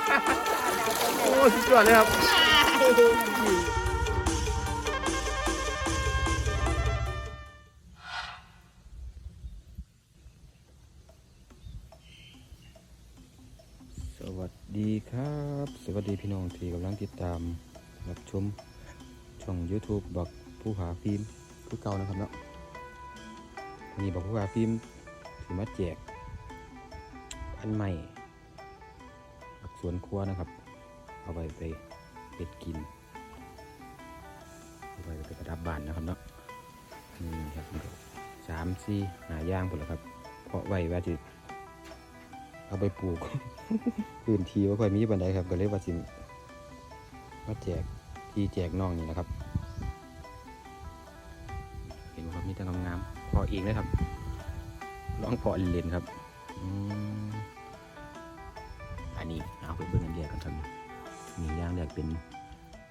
สุดยอดเลยครับสวัสดีครับ สวัสดีพี่น้องที่กำลังติดตามรับชมช่อง YouTube บักผู้หาฟิล์มคือเก่านะครับเนาะวันนี้บักผู้หาฟิล์มถือมาแจกอันใหม่ สวนครัวนะครับ เอาไปไปเป็ดกิน เอาไปไปประดับบ้านนะครับเนาะนี่ครับสามสี่หาย่างหมดแล้วครับ เพราะไว้ว่าจะเอาไปปลูกพื้นที่ว่าค่อยมีบันไดครับ ก็เลยว่าสิมาแจกที่แจกน้องนี่นะครับ เห็นไหมครับมีแต่งามๆพอเองเลยครับ ลองเพาะเล่นครับ อืม นี้เอาไปเบิ่งอันแรกกันครับมีอย่างแรกเป็น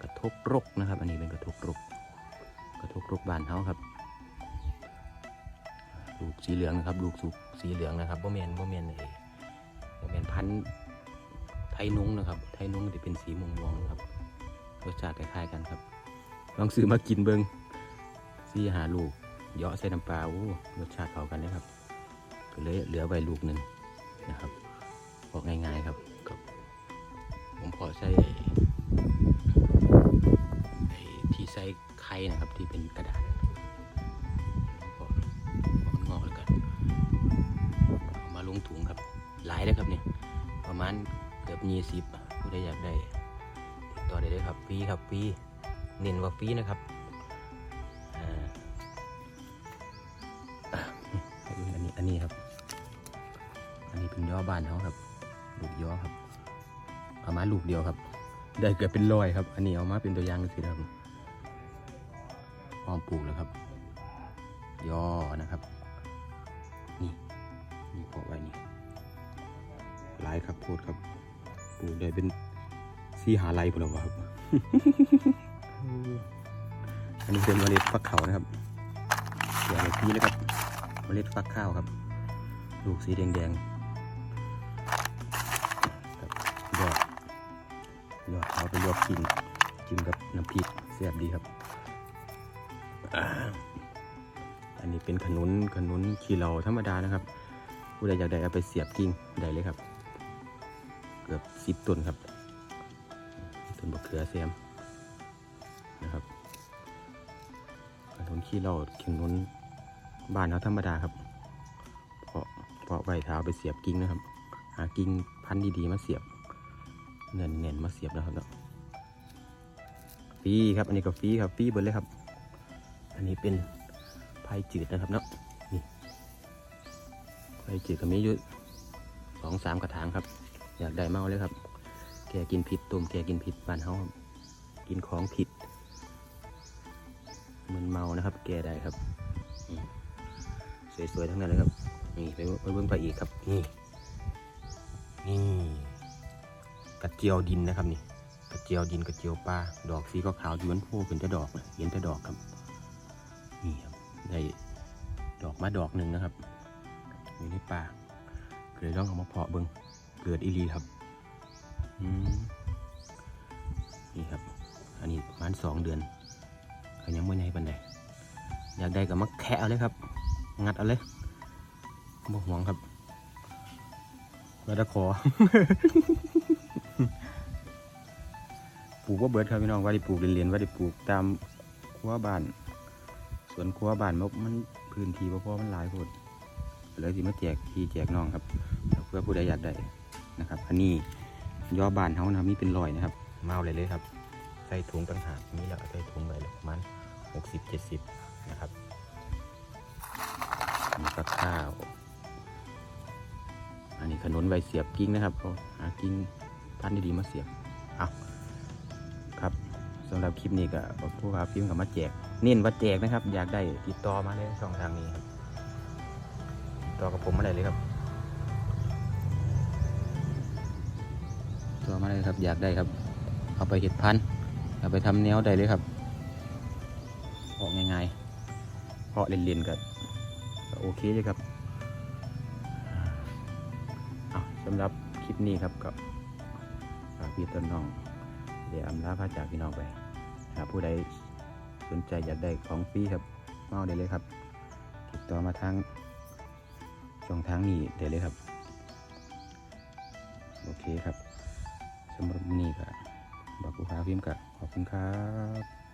กระทกรกนะครับ อันนี้เป็นกระทกรก กระทกรกบานเฮาครับ ลูกสีเหลืองนะครับ ลูกสุกสีเหลืองนะครับบ่แมนบ่แมนไอ้บ่แมนพันธุ์ไทยนุ้งนะครับ ไทยนุ้งจะเป็นสีม่วงๆนะครับรสชาติคล้ายๆกันครับ ลองซื้อมากินเบิงซี่หาลูกเยาะใส่น้ำปลาโอ้รสชาติเข้ากันเลยครับก็เลยเหลือไว้ลูกหนึ่งนะครับบอกง่ายๆครับกับ ใส่ไอ้ไอ้ที่ใส่ไข่นะครับที่เป็นกระดาษมันงอกแล้วกันเอามาลงถุงครับ หลายเลยครับเนี่ยประมาณเกือบยี่สิบผู้ใดอยากได้ติดต่อได้เลยครับฟรีครับฟรีเน้นว่าฟรีนะครับอ่าอันนี้อันนี้ครับ อันนี้เป็นย่อบ้านเขาครับลูกย่อครับ เอามาลูกเดียวครับ ได้เกือบเป็นร้อยครับ อันนี้เอามาเป็นตัวอย่างสิครับพร้อมปลูกแล้วครับ ย่อนะครับ นี่นี่พาะไว้นี่หลายครับโคตรครับ ปลูกได้เป็นสีหาไรพวกเราครับ อันนี้เป็นเมล็ดฟักเขานะครับเดี๋ยวในที่นะครับ เมล็ดฟักข้าวครับ ลูกสีแดงๆ วกกินจิ้มกับน้ำพริกแซ่บดีครับ อันนี้เป็นขนุนขนุนขี้เหลาธรรมดานะครับ ผู้ใดอยากได้เอาไปเสียบกิ่งได้เลยครับ เกือบสิบต้นครับต้นบะเขือแซมนะครับขนุนขี้เหลาขนุนบ้านเขาธรรมดาครับ เพาะเพาะใบเท้าไปเสียบกิ่งนะครับ หากิ่งพันธุ์ดีๆมาเสียบเน่นเน่นๆมาเสียบนะครับเนาะ ฟรีครับ อันนี้ก็ฟรีครับฟรีเบิดเลยครับ อันนี้เป็นไผ่จืดนะครับเนาะนี่ไผ่จืดก็มีอยู่สองสามกระถางครับ อยากได้เมาเลยครับ แกกินผิดตุ่มแกกินผิดบ้านเฮากินของผิด มันเมานะครับ แกได้ครับสวยๆทั้งนั้นเลยครับนี่ไปเบิ่งไปเบิ่งไปอีกครับนี่นี่กระเจียวดินนะครับนี่ กระเจียวดินกระเจียวปลาดอกสีขาวๆอยู่บนพูเป็นแต่ดอกเห็นแต่ดอกครับนี่ครับได้ดอกมาดอกหนึ่งนะครับอยู่ในป่าก็เลยต้องเอามาเพาะเบิงเกิดอีหลีครับอืมนี่ครับ อันนี้ประมาณสองเดือนก็ยังไม่ใหญ่ปันใดอยากได้ก็มาแคะเอาเลยครับ งัดเอาเลยบ่ห่วงครับแล้วตะขอ ลูกว่าเบิดครับพี่น้องว่าได้ปลูกเรียนๆว่าได้ปลูกตามครัวบ้านสวนครัวบ้านมันมันพื้นที่บ่พอมันหลายโพดเลยสิมาแจกที่แจกน้องครับ เพื่อผู้ใดอยากได้นะครับ อันนี้ย่อบ้านเขานะมีเป็นรอยนะครับมาเอาเลยเลยครับ ใส่ถุงต่างหากมีแล้วใส่ถุงไว้แล้วประมาณหกสิบเจ็ดสิบนะครับมีกับข้าวอันนี้ขนุนใบเสียบกิ้งนะครับเอาหากิ้งพันธุ์ดีๆมาเสียบเอา ครับสำหรับคลิปนี้ก็ผู้ค้าพิมพ์กับมาแจกเน้นว่าแจกนะครับ อยากได้ติดต่อมาในช่องทางนี้ครับติดต่อกับผมมาได้เลยครับต่อมาได้ครับ อยากได้ครับ เอาไปเห็ดพันธุ์เอาไปทำแนวได้เลยครับเพาะง่ายๆเพาะเล่นๆก็ก็โอเคเลยครับสำหรับคลิปนี้ครับก็ฝากพี่ต้นน้อง เดี๋ยวอำลาพาจากพี่น้องไปหากผู้ใดสนใจอยากได้ของฟรีครับเมาได้เลยครับ ติดต่อมาทางช่องทางนี้ได้เลยครับ โอเคครับสำหรับนนี้ก็บอกผู้ค้าพิมพ์กับขอบคุณครับ